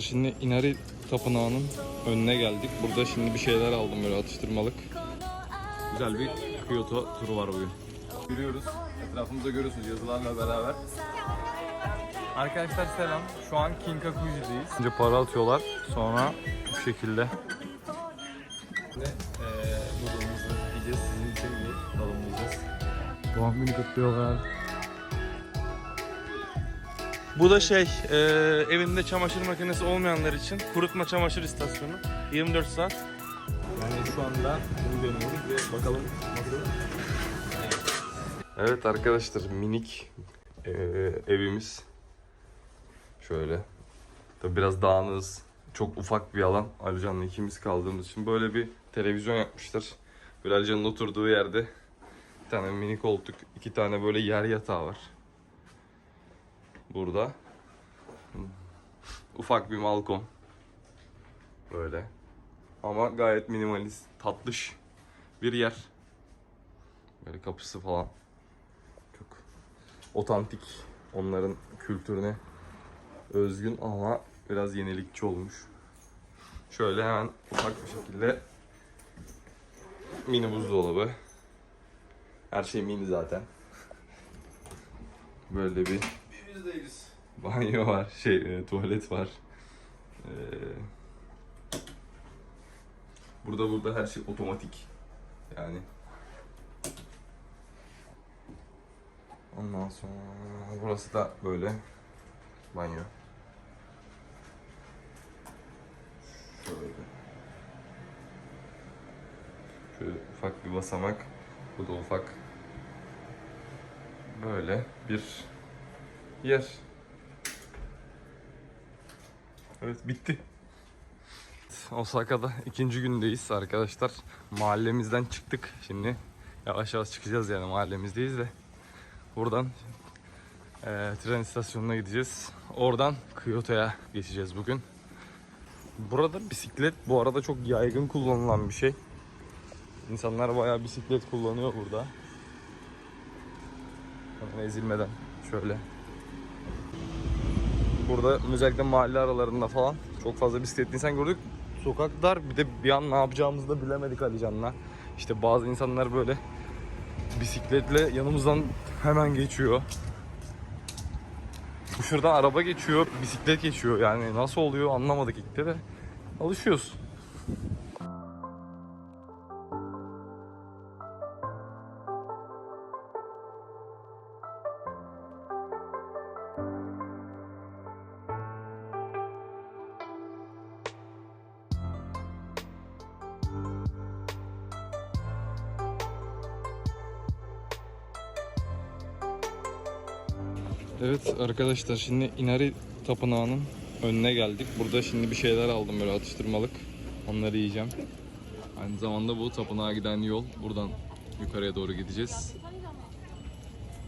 Şimdi Inari Tapınağı'nın önüne geldik. Burada şimdi bir şeyler aldım böyle atıştırmalık. Güzel bir Kyoto turu var bugün. Yürüyoruz. Etrafımızda görüyorsunuz yazılarla beraber. Arkadaşlar selam. Şu an Kinkakuji'deyiz. Önce para atıyorlar. Sonra bu şekilde. Ve eee noodle'ımızı yiyeceğiz. Sizin için bir tadımlayacağız. Doğum günü kutluyorlar. Bu da şey, e, evinde çamaşır makinesi olmayanlar için kurutma çamaşır istasyonu. 24 saat. Yani şu anda bunu deniyoruz ve bakalım nasıl. Evet arkadaşlar minik e, evimiz. Şöyle. Tabi biraz dağınız. Çok ufak bir alan. Alican'la ikimiz kaldığımız için böyle bir televizyon yapmışlar. Böyle Alican'ın oturduğu yerde bir tane mini koltuk, iki tane böyle yer yatağı var. Burada. Ufak bir balkon. Böyle. Ama gayet minimalist, tatlış bir yer. Böyle kapısı falan. Çok otantik. Onların kültürüne özgün ama biraz yenilikçi olmuş. Şöyle hemen ufak bir şekilde mini buzdolabı. Her şey mini zaten. Böyle bir Değiliz. banyo var, şey e, tuvalet var. Ee, burada burada her şey otomatik. Yani. Ondan sonra burası da böyle banyo. Şöyle. Şöyle ufak bir basamak. Bu da ufak. Böyle bir yer. Evet bitti. Osaka'da ikinci gündeyiz arkadaşlar. Mahallemizden çıktık şimdi. Yavaş yavaş çıkacağız yani mahallemizdeyiz de. Buradan eee, tren istasyonuna gideceğiz. Oradan Kyoto'ya geçeceğiz bugün. Burada bisiklet bu arada çok yaygın kullanılan bir şey. İnsanlar bayağı bisiklet kullanıyor burada. Hemen ezilmeden şöyle. Burada özellikle mahalle aralarında falan çok fazla bisikletli insan gördük. Sokak dar bir de bir an ne yapacağımızı da bilemedik Alican'la. İşte bazı insanlar böyle bisikletle yanımızdan hemen geçiyor. Şuradan araba geçiyor, bisiklet geçiyor. Yani nasıl oluyor anlamadık ilk de alışıyoruz. Evet arkadaşlar şimdi Inari Tapınağı'nın önüne geldik. Burada şimdi bir şeyler aldım böyle atıştırmalık. Onları yiyeceğim. Aynı zamanda bu tapınağa giden yol. Buradan yukarıya doğru gideceğiz.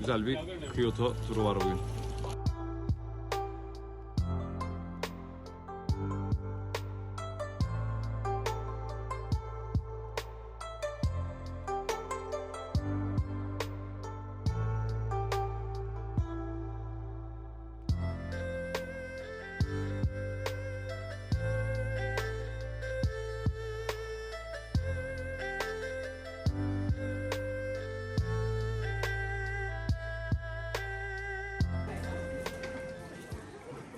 Güzel bir Kyoto turu var bugün.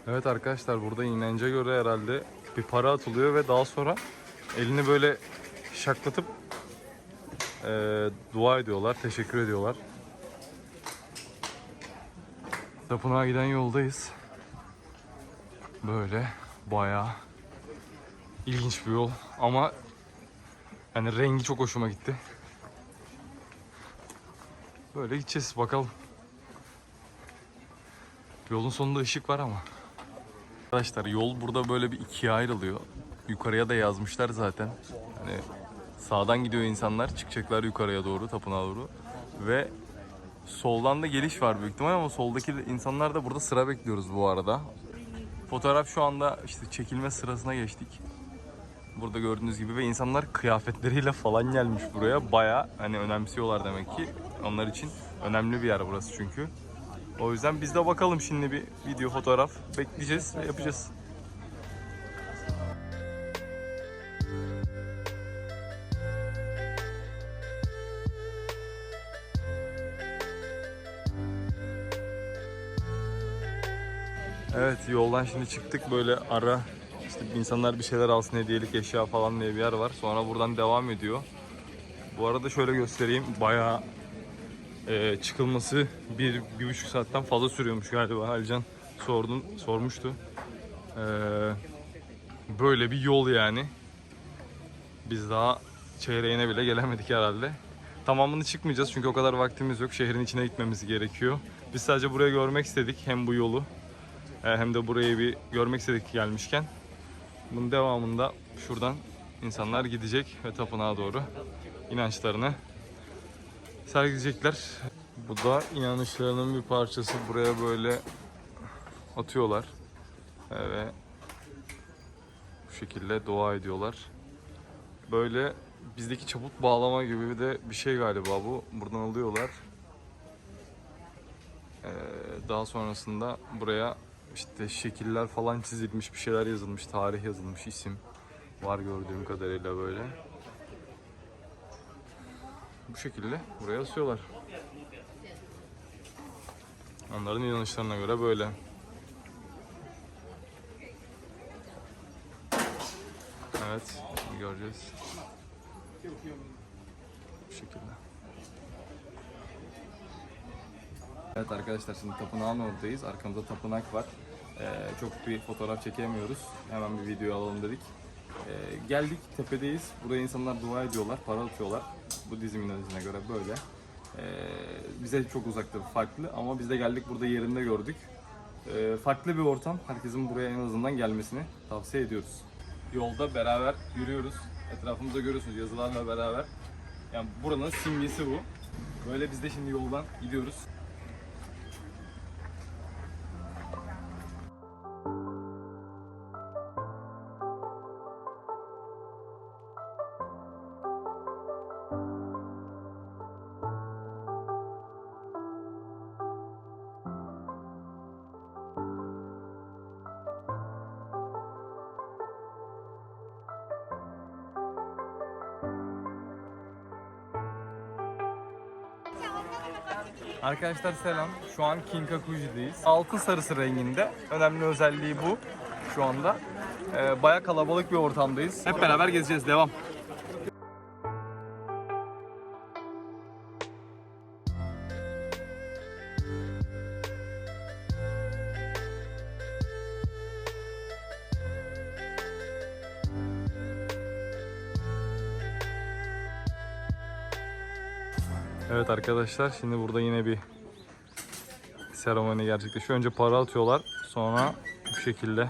Evet arkadaşlar burada inence göre herhalde bir para atılıyor ve daha sonra elini böyle şaklatıp eee, dua ediyorlar, teşekkür ediyorlar. Tapınağa giden yoldayız. Böyle bayağı ilginç bir yol ama yani rengi çok hoşuma gitti. Böyle gideceğiz bakalım. Yolun sonunda ışık var ama. Arkadaşlar yol burada böyle bir ikiye ayrılıyor. Yukarıya da yazmışlar zaten. Hani sağdan gidiyor insanlar çıkacaklar yukarıya doğru tapınağa doğru. Ve soldan da geliş var büyük ihtimal ama soldaki insanlar da burada sıra bekliyoruz bu arada. Fotoğraf şu anda işte çekilme sırasına geçtik. Burada gördüğünüz gibi ve insanlar kıyafetleriyle falan gelmiş buraya. Baya hani önemsiyorlar demek ki. Onlar için önemli bir yer burası çünkü. O yüzden biz de bakalım şimdi bir video fotoğraf bekleyeceğiz ve yapacağız. Evet yoldan şimdi çıktık böyle ara işte insanlar bir şeyler alsın hediyelik eşya falan diye bir yer var. Sonra buradan devam ediyor. Bu arada şöyle göstereyim. Bayağı e, çıkılması bir, bir buçuk saatten fazla sürüyormuş galiba Halcan sordun, sormuştu. E, böyle bir yol yani. Biz daha çeyreğine bile gelemedik herhalde. Tamamını çıkmayacağız çünkü o kadar vaktimiz yok. Şehrin içine gitmemiz gerekiyor. Biz sadece buraya görmek istedik hem bu yolu e, hem de burayı bir görmek istedik gelmişken. Bunun devamında şuradan insanlar gidecek ve tapınağa doğru inançlarını sergileyecekler. Bu da inanışlarının bir parçası. Buraya böyle atıyorlar E, ve bu şekilde dua ediyorlar. Böyle bizdeki çabuk bağlama gibi de bir şey galiba bu. Buradan alıyorlar. Ee, daha sonrasında buraya işte şekiller falan çizilmiş, bir şeyler yazılmış, tarih yazılmış, isim var gördüğüm kadarıyla böyle. Bu şekilde buraya asıyorlar. Onların inanışlarına göre böyle. Evet, göreceğiz. Bu şekilde. Evet arkadaşlar şimdi tapınağın oradayız. Arkamızda tapınak var. Ee, çok bir fotoğraf çekemiyoruz. Hemen bir video alalım dedik. Ee, geldik tepedeyiz. Buraya insanlar dua ediyorlar, para atıyorlar. Bu dizim inancına göre böyle. Ee, bize çok uzakta farklı ama biz de geldik burada yerinde gördük. Ee, farklı bir ortam. Herkesin buraya en azından gelmesini tavsiye ediyoruz. Yolda beraber yürüyoruz. Etrafımızda görüyorsunuz yazılarla beraber. Yani buranın simgesi bu. Böyle biz de şimdi yoldan gidiyoruz. Arkadaşlar selam. Şu an Kinkakuji'deyiz. Altın sarısı renginde. Önemli özelliği bu şu anda. Ee, Baya kalabalık bir ortamdayız. Hep beraber gezeceğiz. Devam. Evet arkadaşlar şimdi burada yine bir seremoni gerçekleşiyor. Önce para atıyorlar sonra bu şekilde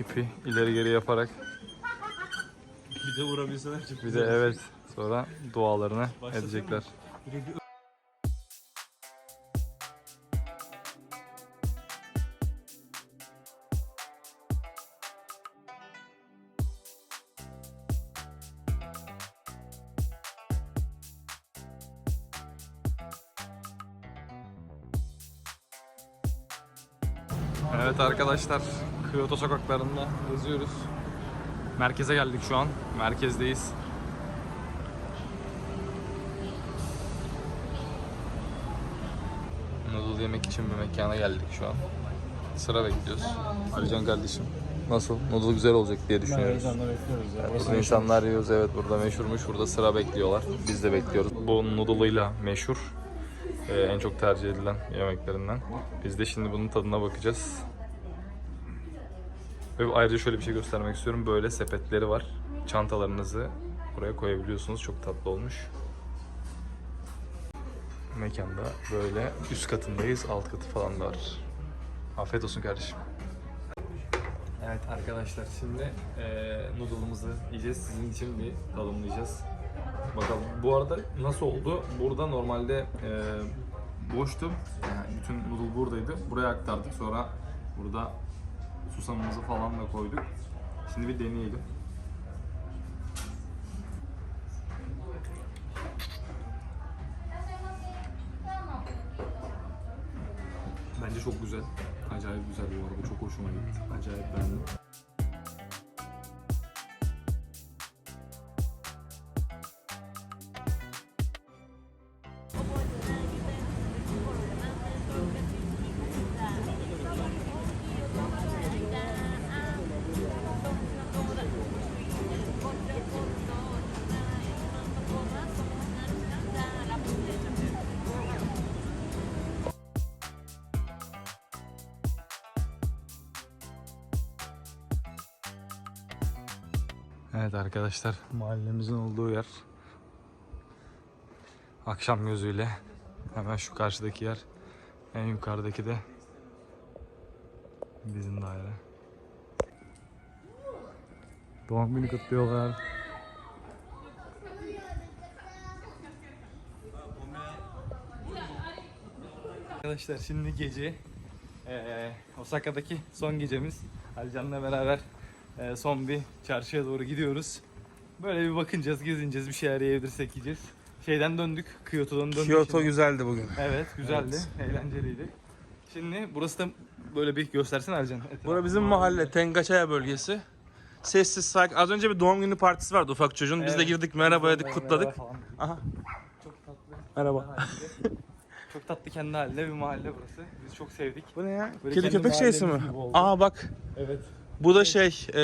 ipi ileri geri yaparak Bir de vurabilseler çok bir de evet sonra dualarını edecekler. Evet arkadaşlar, Kyoto sokaklarında geziyoruz. Merkeze geldik şu an. Merkezdeyiz. Noodle yemek için bir mekana geldik şu an. Sıra bekliyoruz. Alican kardeşim. Nasıl? Noodle güzel olacak diye düşünüyoruz. bekliyoruz ya. Burada insanlar yiyoruz evet burada meşhurmuş. Burada sıra bekliyorlar. Biz de bekliyoruz. Bu noodle'ıyla meşhur. Ee, en çok tercih edilen yemeklerinden. Biz de şimdi bunun tadına bakacağız. Ve ayrıca şöyle bir şey göstermek istiyorum. Böyle sepetleri var. Çantalarınızı buraya koyabiliyorsunuz. Çok tatlı olmuş. Mekanda böyle üst katındayız. Alt katı falan da var. Afiyet olsun kardeşim. Evet arkadaşlar şimdi eee noodle'ımızı yiyeceğiz. Sizin için bir tadımlayacağız. Bakalım bu arada nasıl oldu? Burada normalde eee boştu. Yani bütün noodle buradaydı. Buraya aktardık. Sonra burada susamımızı falan da koyduk. Şimdi bir deneyelim. Bence çok güzel. Acayip güzel bu arada. Çok hoşuma gitti. Acayip beğendim. Evet arkadaşlar mahallemizin olduğu yer. Akşam gözüyle hemen şu karşıdaki yer. En yukarıdaki de bizim daire. Doğum günü kutluyorlar. Arkadaşlar şimdi gece eee, Osaka'daki son gecemiz. Alican'la beraber son bir çarşıya doğru gidiyoruz. Böyle bir bakınacağız, gezineceğiz, bir şeyler yiyebilirsek yiyeceğiz. Şeyden döndük, Kyoto'dan döndük. Kyoto şimdi. güzeldi bugün. Evet, güzeldi, eğlenceliydi. Şimdi burası da böyle bir göstersin Alican. etrafı. Bura bizim mahalle Tengaçaya bölgesi. Sessiz sakin. Az önce bir doğum günü partisi vardı ufak çocuğun. Biz de Evet. girdik merhaba dedik Merhaba kutladık. falan. Aha Çok tatlı. merhaba. Çok tatlı kendi halinde bir mahalle burası. Biz çok sevdik. Bu ne ya? Böyle Kedi köpek şeysi mi? Aa bak. Evet. Bu da şey e,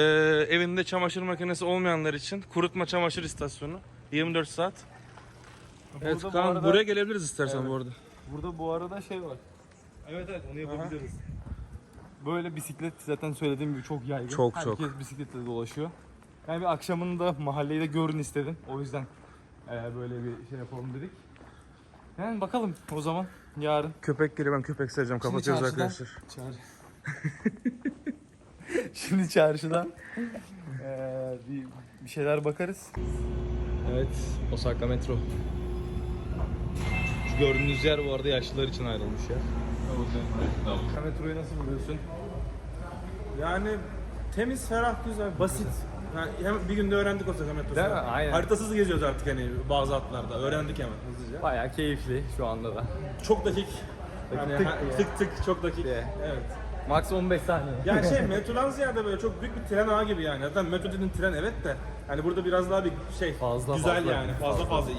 evinde çamaşır makinesi olmayanlar için kurutma çamaşır istasyonu. 24 saat. Evet Burada bu Kaan arada- buraya gelebiliriz istersen Evet. bu arada. Burada bu arada şey var. Evet evet onu yapabiliriz. Böyle bisiklet zaten söylediğim gibi çok yaygın. Çok, Herkes çok. bisikletle dolaşıyor. Yani bir akşamında mahalleyi de görün istedim. O yüzden eee, böyle bir şey yapalım dedik. Yani bakalım o zaman yarın. Köpek geliyor ben köpek seveceğim. Kapatıyoruz çarşıdan- arkadaşlar. Çağır. Şimdi çarşıdan eee, bir, bir şeyler bakarız. Evet, Osaka metro. Şu gördüğünüz yer bu arada yaşlılar için ayrılmış yer. Osaka metroyu nasıl buluyorsun? Yani temiz, ferah, güzel, basit. Yani hem bir günde öğrendik Osaka metrosunu. Değil mi? Aynen. Haritasız geziyoruz artık hani bazı hatlarda. Öğrendik hemen hızlıca. Bayağı keyifli şu anda da. Çok dakik. Yani tık ha- diye. tık tık çok dakik. Diye. Evet. Max 15 saniye. Yani şey metrodan ziyade böyle çok büyük bir tren ağı gibi yani. Zaten metro dediğin tren evet de. Hani burada biraz daha bir şey Fazla, güzel fazla. yani. Fazla fazla iyi.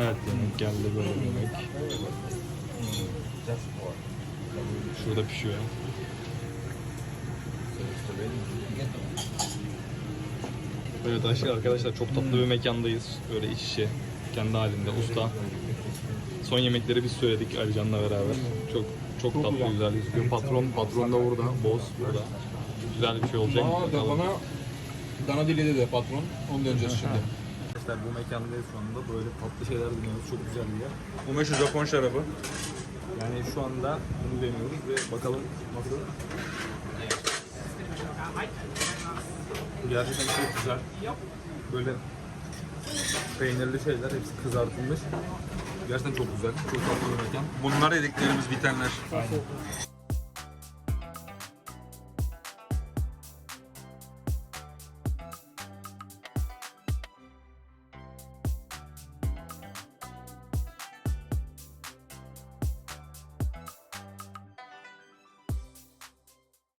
Evet yemek geldi böyle yemek. Şurada pişiyor. Böyle taşlı arkadaşlar çok tatlı bir mekandayız. Böyle iç içe kendi halinde usta. Son yemekleri biz söyledik Alican'la beraber. Çok çok, tatlı güzel gözüküyor. Patron patron da burada. Boss burada. Güzel bir şey olacak. Aa, da bana dana dili dedi patron. Onu döneceğiz şimdi. Arkadaşlar bu mekandayız şu anda. Böyle tatlı şeyler deniyoruz. Çok güzel bir yer. Bu meşhur Japon şarabı. Yani şu anda bunu deniyoruz ve bakalım nasıl. Gerçekten çok güzel. Böyle peynirli şeyler hepsi kızartılmış. Gerçekten çok güzel. Çok tatlı bir mekan. Bunlar yediklerimiz bitenler.